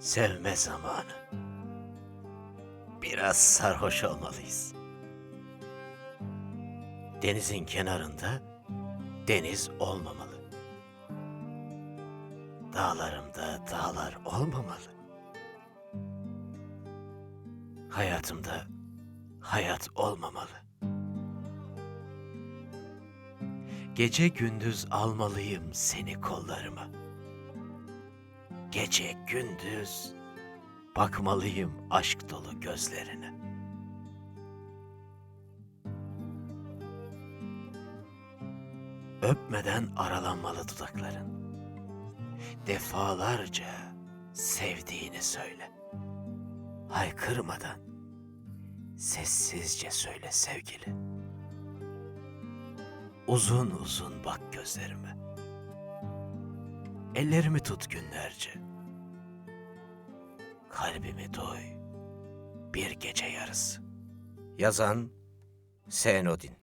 Sevme zamanı. Biraz sarhoş olmalıyız. Denizin kenarında deniz olmamalı. Dağlarımda dağlar olmamalı. Hayatımda hayat olmamalı. Gece gündüz almalıyım seni kollarıma. Gece gündüz bakmalıyım aşk dolu gözlerine. Öpmeden aralanmalı dudakların. Defalarca sevdiğini söyle. Haykırmadan sessizce söyle sevgili. Uzun uzun bak gözlerime. Ellerimi tut günlerce. Kalbimi doy. Bir gece yarısı. Yazan Senodin